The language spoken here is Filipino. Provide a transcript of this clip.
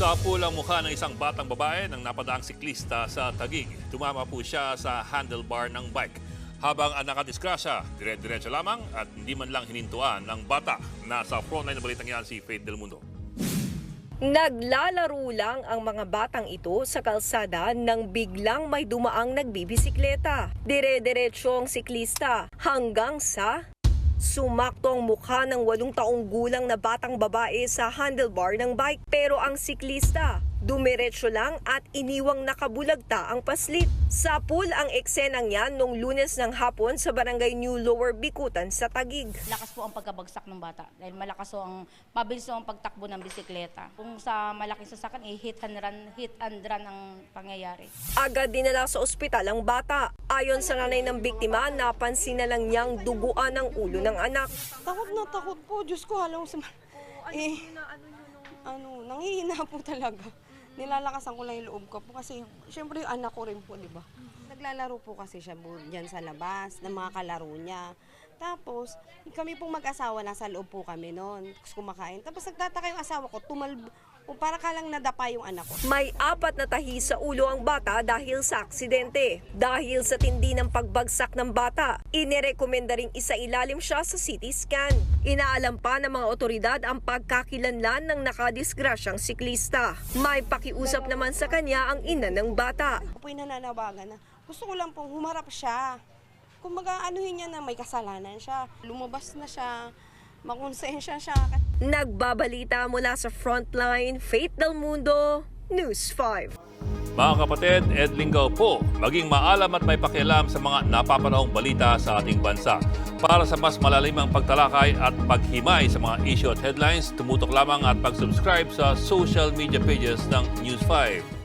Sa pulang mukha ng isang batang babae nang napadaang siklista sa Tagig. Tumama po siya sa handlebar ng bike. Habang ang nakadisgrasya, dire-diretso lamang at hindi man lang hinintuan ng bata. Nasa frontline na balitang yan si Faith Del Mundo. Naglalaro lang ang mga batang ito sa kalsada nang biglang may dumaang nagbibisikleta. Dire-diretso ang siklista hanggang sa Sumakto ang mukha ng walong taong gulang na batang babae sa handlebar ng bike. Pero ang siklista dumiretso lang at iniwang nakabulagta ang paslit. Sa pool ang eksenang yan nung lunes ng hapon sa barangay New Lower Bikutan sa Tagig. lakas po ang pagkabagsak ng bata dahil malakas po ang mabilis po ang pagtakbo ng bisikleta. Kung sa malaking sasakyan, eh, hit and run, hit and run ang pangyayari. Agad dinala sa ospital ang bata. Ayon sa nanay ng biktima, napansin na lang niyang duguan ang ulo ng anak. Takot na takot po. Diyos ko, halang sa... eh, ano, nanghihina po talaga. Nilalakasan ko lang yung loob ko po kasi syempre yung anak ko rin po, di ba? Naglalaro po kasi siya po dyan sa labas ng mga kalaro niya. Tapos, kami pong mag-asawa nasa loob po kami noon, kumakain. Tapos nagtataka yung asawa ko, tumal, o para ka lang nadapa yung anak ko. May apat na tahi sa ulo ang bata dahil sa aksidente. Dahil sa tindi ng pagbagsak ng bata, inirekomenda ring isa ilalim siya sa CT scan. Inaalam pa ng mga otoridad ang pagkakilanlan ng nakadisgrasyang siklista. May pakiusap naman sa kanya ang ina ng bata. Ako po yung nananawagan na gusto ko lang pong humarap siya. Kung mag-aanuhin niya na may kasalanan siya, lumabas na siya, makonsensya siya. Nagbabalita mula sa Frontline, Faith Del Mundo, News 5. Mga kapatid, Ed Lingaw po, maging maalam at may pakialam sa mga napapanahong balita sa ating bansa. Para sa mas malalimang pagtalakay at paghimay sa mga issue at headlines, tumutok lamang at pag-subscribe sa social media pages ng News 5.